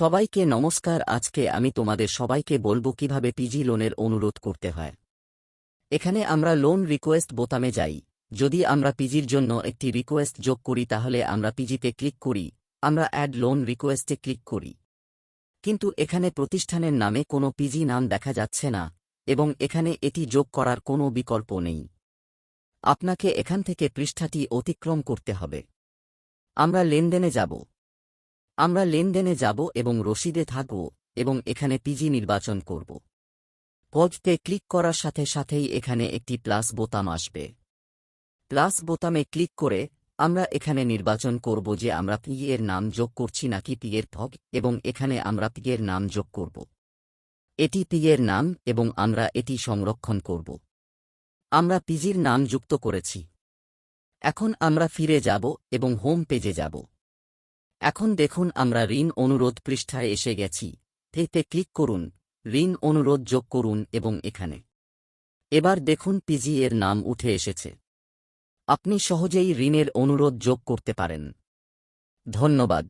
সবাইকে নমস্কার, আজকে আমি তোমাদের সবাইকে বলব কীভাবে পিজি লোনের অনুরোধ করতে হয়। এখানে আমরা লোন রিকোয়েস্ট বোতামে যাই। যদি আমরা পিজির জন্য একটি রিকোয়েস্ট যোগ করি, তাহলে আমরা পিজিতে ক্লিক করি, আমরা অ্যাড লোন রিকোয়েস্টে ক্লিক করি। কিন্তু এখানে প্রতিষ্ঠানের নামে কোনো পিজি নাম দেখা যাচ্ছে না, এবং এখানে এটি যোগ করার কোনো বিকল্প নেই। আপনাকে এখান থেকে পৃষ্ঠাটি অতিক্রম করতে হবে। আমরা লেনদেনে যাব। আমরা লেনদেনে যাব এবং রসিদে থাকব এবং এখানে পিজি নির্বাচন করব। পজতে ক্লিক করার সাথে সাথেই এখানে একটি প্লাস বোতাম আসবে। প্লাস বোতামে ক্লিক করে আমরা এখানে নির্বাচন করব যে আমরা পি এর নাম যোগ করছি নাকি পি এর ফগ এবং এখানে আমরা পি এর নাম যোগ করব। এটি পি এর নাম এবং আমরা এটি সংরক্ষণ করব। আমরা পিজির নাম যুক্ত করেছি। এখন আমরা ফিরে যাব এবং হোম পেজে যাব। এখন দেখুন আমরা ঋণ অনুরোধ পৃষ্ঠায় এসে গেছি। থেতে ক্লিক করুন, ঋণ অনুরোধ যোগ করুন এবং এখানে। এবার দেখুন পিজি এর নাম উঠে এসেছে। আপনি সহজেই ঋণের অনুরোধ যোগ করতে পারেন। ধন্যবাদ।